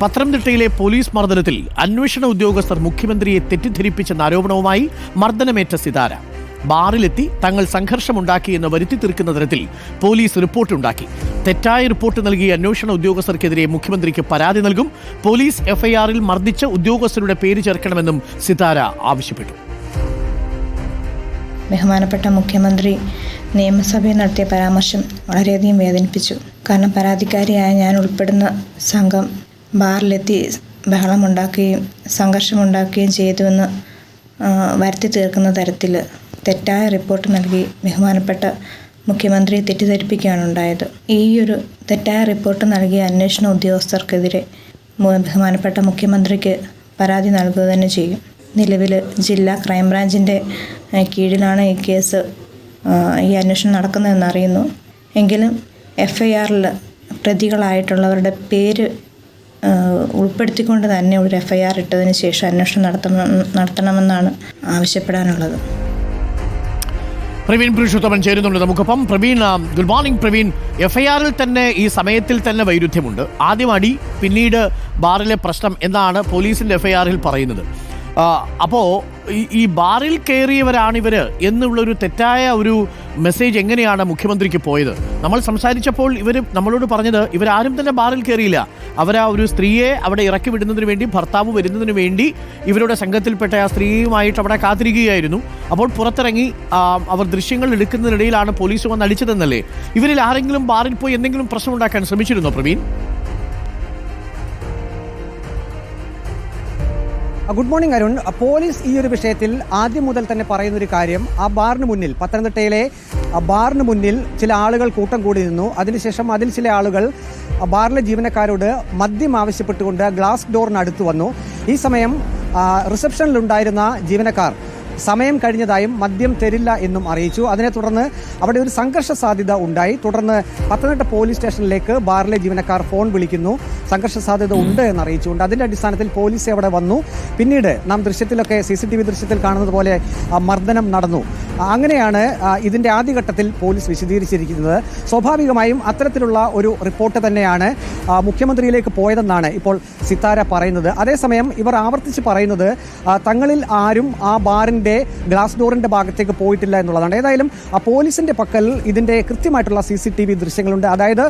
പത്തനംതിട്ടയിലെ പോലീസ് മർദ്ദനത്തിൽ അന്വേഷണ ഉദ്യോഗസ്ഥർ മുഖ്യമന്ത്രിയെ തെറ്റിദ്ധരിപ്പിച്ചെന്ന ആരോപണവുമായി മർദ്ദനമേറ്റ സിതാര. ബാറിലെത്തി തങ്ങൾ സംഘർഷമുണ്ടാക്കിയെന്ന് വരുത്തി തീർക്കുന്ന തരത്തിൽ പോലീസ് റിപ്പോർട്ടുണ്ടാക്കി തെറ്റായ റിപ്പോർട്ട് നൽകിയ അന്വേഷണ ഉദ്യോഗസ്ഥർക്കെതിരെ മുഖ്യമന്ത്രിക്ക് പരാതി നൽകും. പോലീസ് എഫ്ഐആറിൽ മർദ്ദിച്ച ഉദ്യോഗസ്ഥരുടെ പേര് ചേർക്കണമെന്നും സിതാര ആവശ്യപ്പെട്ടു. ബഹുമാനപ്പെട്ട മുഖ്യമന്ത്രി നിയമസഭയിൽ നടത്തിയ പരാമർശം വളരെയധികം വേദനിപ്പിച്ചു. കാരണം പരാതിക്കാരിയായ ഞാൻ ഉൾപ്പെടുന്ന സംഘം ബാറിലെത്തി ബഹളമുണ്ടാക്കുകയും സംഘർഷമുണ്ടാക്കുകയും ചെയ്തുവെന്ന് വരുത്തി തീർക്കുന്ന തരത്തിൽ തെറ്റായ റിപ്പോർട്ട് നൽകി ബഹുമാനപ്പെട്ട മുഖ്യമന്ത്രിയെ തെറ്റിദ്ധരിപ്പിക്കുകയാണ് ഉണ്ടായത് ഈ ഒരു തെറ്റായ റിപ്പോർട്ട് നൽകിയ അന്വേഷണ ഉദ്യോഗസ്ഥർക്കെതിരെ ബഹുമാനപ്പെട്ട മുഖ്യമന്ത്രിക്ക് പരാതി നൽകുക തന്നെ ചെയ്യും. നിലവിൽ ജില്ലാ ക്രൈംബ്രാഞ്ചിന്റെ കീഴിലാണ് ഈ കേസ് ഈ അന്വേഷണം നടക്കുന്നതെന്ന് അറിയുന്നു. എങ്കിലും എഫ് ഐ ആറിൽ പ്രതികളായിട്ടുള്ളവരുടെ പേര് ഉൾപ്പെടുത്തിക്കൊണ്ട് തന്നെ ഒരു എഫ് ഐ ആർ ഇട്ടതിന് ശേഷം അന്വേഷണം നടത്തണം നടത്തണമെന്നാണ് ആവശ്യപ്പെടാനുള്ളത്. പ്രവീൺ പുരുഷോത്തമൻ ചേരുന്നുണ്ട് നമുക്കൊപ്പം. Praveen good morning Praveen. F I ആറിൽ തന്നെ ഈ സമയത്തിൽ തന്നെ വൈരുദ്ധ്യമുണ്ട്. ആദ്യം അടി പിന്നീട് ബാറിലെ പ്രശ്നം എന്നാണ് പോലീസിന്റെ എഫ് ഐ ആറിൽ പറയുന്നത്. അപ്പോൾ ഈ ബാറിൽ കയറിയവരാണിവർ എന്നുള്ളൊരു തെറ്റായ ഒരു മെസ്സേജ് എങ്ങനെയാണ് മുഖ്യമന്ത്രിക്ക് പോയത്? നമ്മൾ സംസാരിച്ചപ്പോൾ ഇവർ നമ്മളോട് പറഞ്ഞത് ഇവരാരും തന്നെ ബാറിൽ കയറിയില്ല. അവരാ ഒരു സ്ത്രീയെ അവിടെ ഇറക്കി വിടുന്നതിന് വേണ്ടി ഭർത്താവ് വരുന്നതിന് വേണ്ടി ഇവരുടെ സംഘത്തിൽപ്പെട്ട ആ സ്ത്രീയുമായിട്ട് അവിടെ കാത്തിരിക്കുകയായിരുന്നു. അപ്പോൾ പുറത്തിറങ്ങി അവർ ദൃശ്യങ്ങൾ എടുക്കുന്നതിനിടയിലാണ് പോലീസ് വന്ന് അടിച്ചതെന്നല്ലേ? ഇവരിൽ ആരെങ്കിലും ബാറിൽ പോയി എന്തെങ്കിലും പ്രശ്നം ഉണ്ടാക്കാൻ ശ്രമിച്ചിരുന്നോ Praveen? Good morning Arun. Police ഈ ഒരു വിഷയത്തിൽ ആദ്യം മുതൽ തന്നെ പറയുന്ന ഒരു കാര്യം ആ ബാറിന് മുന്നിൽ പത്തനംതിട്ടയിലെ ബാറിന് മുന്നിൽ ചില ആളുകൾ കൂട്ടം കൂടി നിന്നു. അതിനുശേഷം അതിൽ ചില ആളുകൾ ബാറിലെ ജീവനക്കാരോട് മദ്യം ആവശ്യപ്പെട്ടുകൊണ്ട് ഗ്ലാസ് ഡോറിനടുത്ത് വന്നു. ഈ സമയം റിസപ്ഷനിലുണ്ടായിരുന്ന ജീവനക്കാർ സമയം കഴിഞ്ഞതായും മദ്യം തരില്ല എന്നും അറിയിച്ചു. അതിനെ തുടർന്ന് അവിടെ ഒരു സംഘർഷ സാധ്യത ഉണ്ടായി. തുടർന്ന് പത്തനംതിട്ട പോലീസ് സ്റ്റേഷനിലേക്ക് ബാറിലെ ജീവനക്കാർ ഫോൺ വിളിക്കുന്നു. സംഘർഷ സാധ്യത ഉണ്ട് എന്ന് അറിയിച്ചുകൊണ്ട് അതിന്റെ അടിസ്ഥാനത്തിൽ പോലീസ് അവിടെ വന്നു. പിന്നീട് നാം ദൃശ്യത്തിലൊക്കെ സി സി ടി വി ദൃശ്യത്തിൽ കാണുന്നത് പോലെ മർദ്ദനം നടന്നു. അങ്ങനെയാണ് ഇതിന്റെ ആദ്യഘട്ടത്തിൽ പോലീസ് വിശദീകരിച്ചിരിക്കുന്നത്. സ്വാഭാവികമായും അത്തരത്തിലുള്ള ഒരു റിപ്പോർട്ട് തന്നെയാണ് മുഖ്യമന്ത്രിയിലേക്ക് പോയതെന്നാണ് ഇപ്പോൾ സിത്താര പറയുന്നത്. അതേസമയം ഇവർ ആവർത്തിച്ച് പറയുന്നത് തങ്ങളിൽ ആരും ആ ബാറിന്റെ ഗ്ലാസ് ഡോറിന്റെ ഭാഗത്തേക്ക് പോയിട്ടില്ല എന്നുള്ളതാണ്. ഏതായാലും ആ പോലീസിന്റെ പക്കൽ ഇതിന്റെ കൃത്യമായിട്ടുള്ള സി സി ടി വി ദൃശ്യങ്ങളുണ്ട്. അതായത്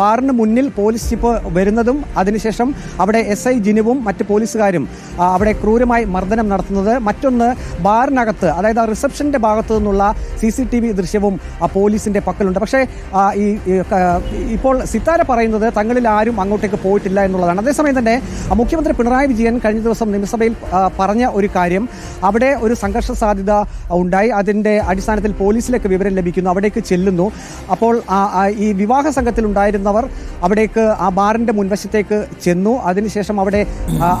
ബാറിന് മുന്നിൽ പോലീസ് ജീപ്പ് വരുന്നതും അതിനുശേഷം അവിടെ എസ് ഐ ജിനുവും മറ്റ് പോലീസുകാരും അവിടെ ക്രൂരമായി മർദ്ദനം നടത്തുന്നത്. മറ്റൊന്ന് ബാറിനകത്ത് അതായത് ആ റിസപ്ഷന്റെ ഭാഗത്തു നിന്നുള്ള സി സി ടി വി ദൃശ്യവും ആ പോലീസിന്റെ പക്കലുണ്ട്. പക്ഷേ ഈ ഇപ്പോൾ സിത്താര പറയുന്നത് തങ്ങളിൽ ആരും അങ്ങോട്ടേക്ക് പോയിട്ടില്ല എന്നുള്ളതാണ്. അതേസമയം തന്നെ മുഖ്യമന്ത്രി പിണറായി വിജയൻ കഴിഞ്ഞ ദിവസം നിയമസഭയിൽ പറഞ്ഞ ഒരു കാര്യം അവിടെ ഒരു സംഘർഷ സാധ്യത ഉണ്ടായി. അതിന്റെ അടിസ്ഥാനത്തിൽ പോലീസിലേക്ക് വിവരം ലഭിക്കുന്നു അവിടേക്ക് ചെല്ലുന്നു. അപ്പോൾ ഈ വിവാഹ സംഘത്തിൽ ഉണ്ടായിരുന്നവർ അവിടേക്ക് ആ ബാറിന്റെ മുൻവശത്തേക്ക് ചെന്നു. അതിനുശേഷം അവിടെ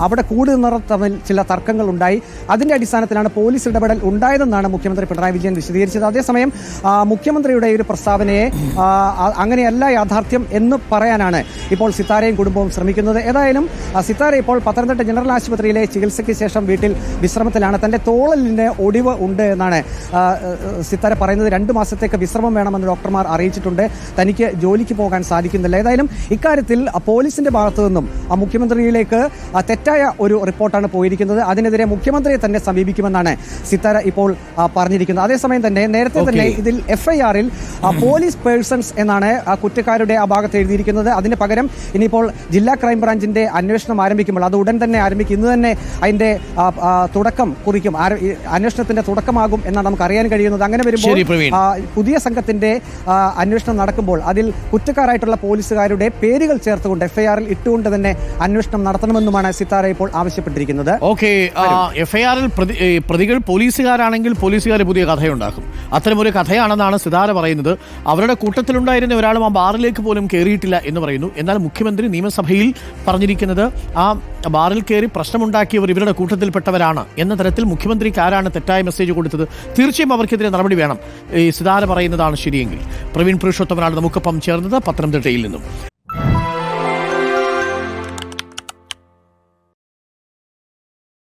അവിടെ കൂടുന്നവർ തമ്മിൽ ചില തർക്കങ്ങൾ ഉണ്ടായി. അതിന്റെ അടിസ്ഥാനത്തിലാണ് പോലീസ് ഇടപെടൽ ഉണ്ടായതെന്നാണ് മുഖ്യമന്ത്രി പിണറായി വിജയൻ വിശദീകരിച്ചത്. അതേസമയം മുഖ്യമന്ത്രിയുടെ ഒരു പ്രസ്താവനയെ അങ്ങനെയല്ല യാഥാർത്ഥ്യം എന്ന് പറയാനാണ് ഇപ്പോൾ സിത്താരയും കുടുംബവും ശ്രമിക്കുന്നത്. ഏതായാലും സിത്താര ഇപ്പോൾ പത്തനംതിട്ട ജനറൽ ആശുപത്രിയിലെ ചികിത്സയ്ക്ക് ശേഷം വീട്ടിൽ വിശ്രമത്തിലാണ്. തന്റെ തോളലിന് ഒടിവ് ഉണ്ട് എന്നാണ് സിത്താര പറയുന്നത്. രണ്ട് മാസത്തേക്ക് വിശ്രമം വേണമെന്ന് ഡോക്ടർമാർ അറിയിച്ചിട്ടുണ്ട്. തനിക്ക് ജോലിക്ക് പോകാൻ സാധിക്കുന്നില്ല. ഏതായാലും ഇക്കാര്യത്തിൽ പോലീസിന്റെ ഭാഗത്തു നിന്നും മുഖ്യമന്ത്രിയിലേക്ക് തെറ്റായ ഒരു റിപ്പോർട്ടാണ് പോയിരിക്കുന്നത്. അതിനെതിരെ മുഖ്യമന്ത്രിയെ തന്നെ സമീപിക്കുമെന്നാണ് സിത്താര ഇപ്പോൾ ആ, പറഞ്ഞിരിക്കുന്നത് അതേസമയം തന്നെ നേരത്തെ തന്നെ ഇതിൽ എഫ്ഐആറിൽ പോലീസ് പേഴ്സൺസ് എന്നാണ് ആ കുറ്റക്കാരുടെ ആ ഭാഗത്ത് എഴുതിയിരിക്കുന്നത്. അതിന് പകരം ഇനിയിപ്പോൾ ജില്ലാ ക്രൈംബ്രാഞ്ചിന്റെ അന്വേഷണം ആരംഭിക്കുമ്പോൾ അത് ഉടൻ തന്നെ ആരംഭിക്കും. ഇന്ന് തന്നെ അതിന്റെ തുടക്കം കുറിക്കും. അന്വേഷണത്തിന്റെ തുടക്കമാകും എന്നാണ് നമുക്ക് അറിയാൻ കഴിയുന്നത്. അങ്ങനെ വരുമ്പോൾ പുതിയ സംഘത്തിന്റെ അന്വേഷണം നടക്കുമ്പോൾ അതിൽ കുറ്റക്കാരായിട്ടുള്ള പോലീസുകാരുടെ പേരുകൾ ചേർത്തുകൊണ്ട് എഫ്ഐആറിൽ ഇട്ടുകൊണ്ട് തന്നെ അന്വേഷണം നടത്തണമെന്നുമാണ് സിത്താര ഇപ്പോൾ ആവശ്യപ്പെട്ടിരിക്കുന്നത്. ഓക്കെ എഫ്ഐആറിൽ പ്രതികൾ പോലീസുകാരാണെങ്കിൽ പോലീസുകാർ പുതിയ കഥയുണ്ടാക്കും. അത്തരമൊരു കഥയാണെന്നാണ് സിതാര അവരുടെ കൂട്ടത്തിലുണ്ടായിരുന്ന ഒരാളും ആ ബാറിലേക്ക് പോലും കയറിയിട്ടില്ല എന്ന് പറയുന്നു. എന്നാൽ മുഖ്യമന്ത്രി നിയമസഭയിൽ പറഞ്ഞിരിക്കുന്നത് ആ ബാറിൽ കയറി പ്രശ്നമുണ്ടാക്കിയവർ ഇവരുടെ കൂട്ടത്തിൽപ്പെട്ടവരാണ് എന്ന തരത്തിൽ മുഖ്യമന്ത്രിക്ക് ആരാണ് തെറ്റായ മെസ്സേജ് കൊടുത്തത്? തീർച്ചയായും അവർക്കെതിരെ നടപടി വേണം. ഈ സിതാര പറയുന്നതാണ് ശരിയെങ്കിൽ. പ്രവീൺ പുരുഷോത്തമനാണ് നമുക്കൊപ്പം ചേർന്നത് പത്തനംതിട്ടയിൽ നിന്നും.